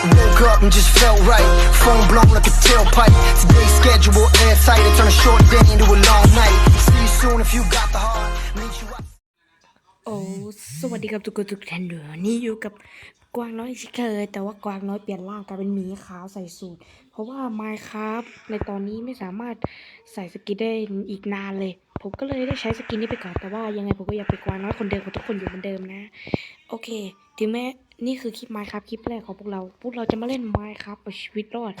Woke up and just felt right. Phone blown like a tailpipe. Today's schedule airtight. It turn a short day into a long night. See you soon if you got the heart. Meet you out. โอ้สวัสดีครับทุกคนทุกท่านด้วยนี่อยู่กับกวางน้อยช่นเคยแต่ว่ากวางน้อยเปลี่ยนร่างกลายเป็นหมีขาวใส่สูทเพราะว่า Minecraft ในตอนนี้ไม่สามารถใส่สกิได้อีกนานเลย ผมก็เลยได้ใช้สกินนี้ไปก่อนแต่ว่ายังไงผมก็อยากเป็นกวางน้อยคนเดิมของทุกคนอยู่เหมือนเดิมนะ โอเค ถึงแม้นี่คือคลิป Minecraft คลิปแรกของพวกเราพวกเราจะมาเล่น Minecraft เอาชีวิตรอด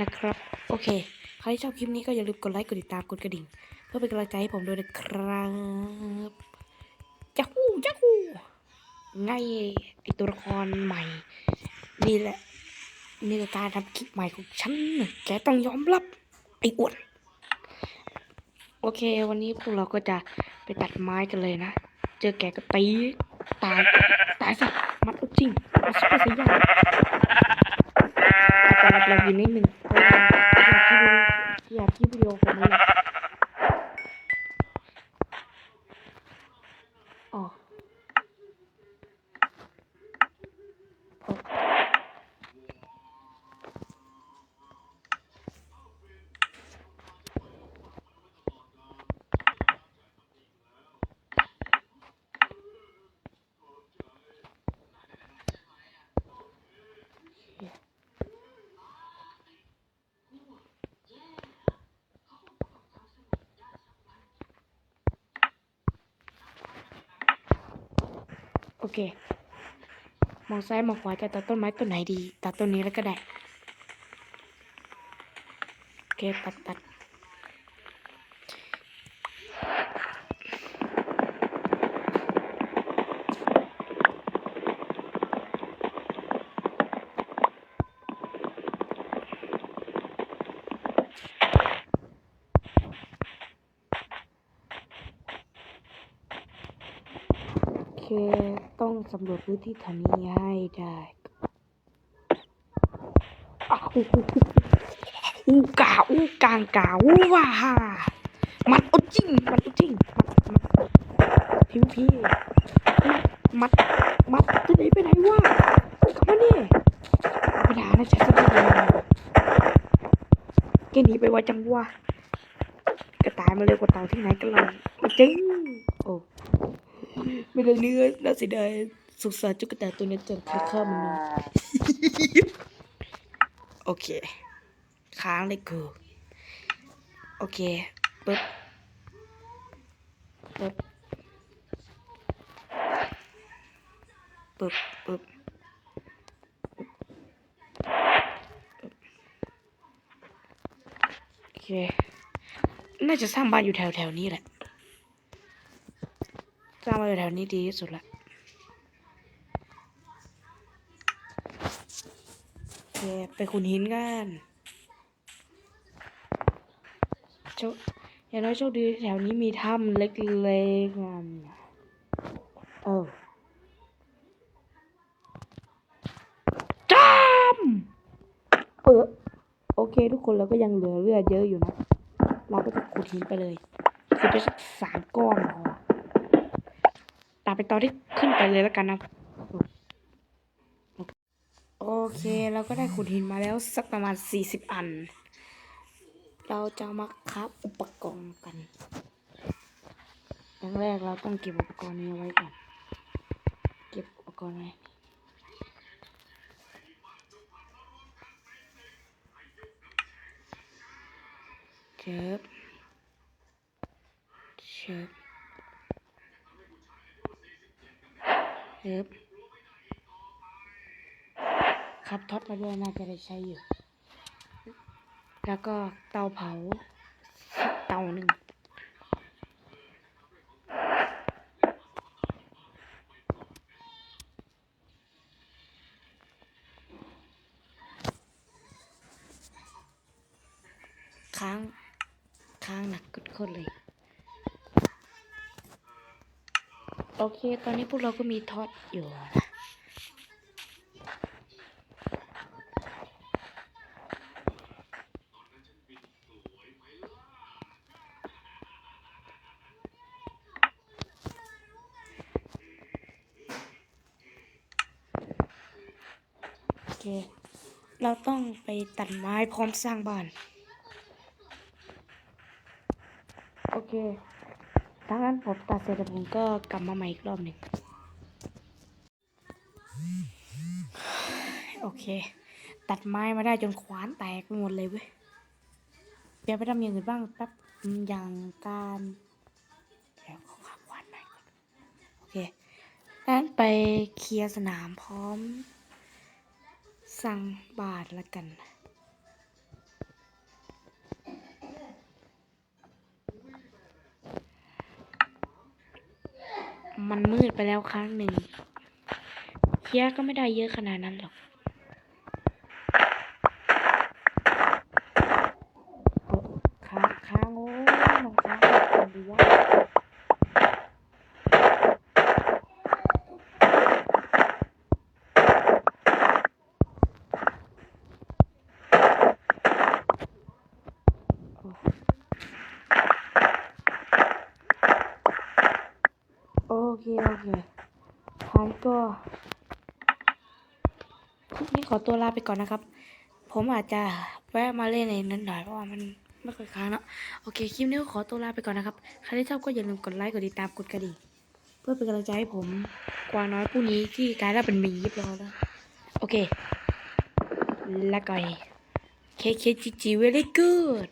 นะครับ โอเค ใครที่ชอบคลิปนี้ก็อย่าลืมกดไลค์กดติดตามกดกระดิ่ง เพื่อเป็นกำลังใจให้ผมด้วยนะครับจักฮู้จักฮู้ไงไอตัวละครใหม่ นี่แหละนี่คือการทำคลิปใหม่ของฉันนะแกต้องยอมรับไอ้อ้วน อเค วันนี้พวกเราก็จะไปตัดไม้กันเลยนะ เจอแกก็ตีตายตายสักมัดเอาจริงเอาสุดไปอย่างอาจจะรับเราอยู่นิดนึงเพราะว่าอยากคลิปวิดีโออยากคลิปวิดีโอผมเลยอ๋อ เค มองซ้ายมองขวาจะตัดต้นไม้ต้นไหนดี ตัดต้นนี้แล้วก็ได้ โอเค ตัดตัด เค ต้องสำรวจพื้นที่แถวนี้ให้ได้อ้าวอู้กาอู้กางกาอู้ว่าฮ่ามัดอาจริง มัดอาจริงมัดมัดพิวพี่มัด มัดจะหนีไปไหนวะกลับมานี่ไม่ได้นะฉันจะไม่ได้แกหนีไปว่าจังวะกระต่ายมาเร็วกว่าเต่าที่ไหนกันเลยจริง ไม่ได้เนื้อน่าเสียดายสุสานจุกตาตัวนี้จนค่าข้ามันนอนโอเค ค้างเลยคือโอเคปึ๊บปึ๊บปึ๊บปึ๊บโอเค น่าจะสร้างบ้านอยู่แถวแถวๆนี้แหละ สร้างบ้าอยู่แถวนี้ดีที่สุดละโอเคไปขุนหินกันโชคอย่างน้อยโชคดีแถวนี้มีถ้ำเล็กๆกันเออจามเออโอเค ทุกคนเราก็ยังเหลือเลือดเยอะอยู่นะ เราก็จะขุดหินไปเลยขุดไปสักสามก้อนพอ ตามไปตอนที่ขึ้นไปเลยแล้วกันนะโอเคเราก็ได้ขุดหินมาแล้วสักประมาณสี่สิบอัน เราจะมาคับอุปกรณ์กันอย่างแรกเราต้องเก็บอุปกรณ์นี้ไว้ก่อน เก็บอุปกรณ์ไว้เชิบเชิบ เอิบครับท็อตมาด้วยน่าจะได้ใช้อยู่ แล้วก็เตาเผาเตาหนึ่งค้าง ค้างหนักกุดคนเลย โอเค ตอนนี้พวกเราก็มีท็อตอยู่นะโอเคเราต้องไปตัดไม้พร้อมสร้างบ้าน โอเค ถ้างั้นผมตัดเสร็จแล้วผมก็กลับมาใหม่อีกรอบหนึ่งโอเค ตัดไม้มาได้จนขวานแตกไปหมดเลยเว้ยเปลี่ยนไปทำอย่างอื่นบ้างแป๊บอย่างการเดี๋ยวขอหาขวานหม่อนโอเคงั้นไปเคลียร์สนามพร้อม สั่งบาทละกัน มันมืดไปแล้วครั้งหนึ่งเคียร์ก็ไม่ได้เยอะขนาดนั้นหรอกโอ้ค้างค้างโอ้ยมันค้างคนดีว่า เค โอเคท้ายก็คลิปนี้ขอตัวลาไปก่อนนะครับ ผมอาจจะแวะมาเล่นในนั้นหน่อยเพราะว่ามันไม่ค่อยค้างเนอะโอเคคลิปนี้ก็ขอตัวลาไปก่อนนะครับใครที่ชอบก็อย่าลืมกดไลค์กดติดตามกดกระดิ่งเพื่อเป็นกำลังใจให้ผมกวางน้อยผู้นี้ที่กลายร่างเป็นหมีเรียบร้อยแล้วโอเคแล้วก็เคเคจีจี very good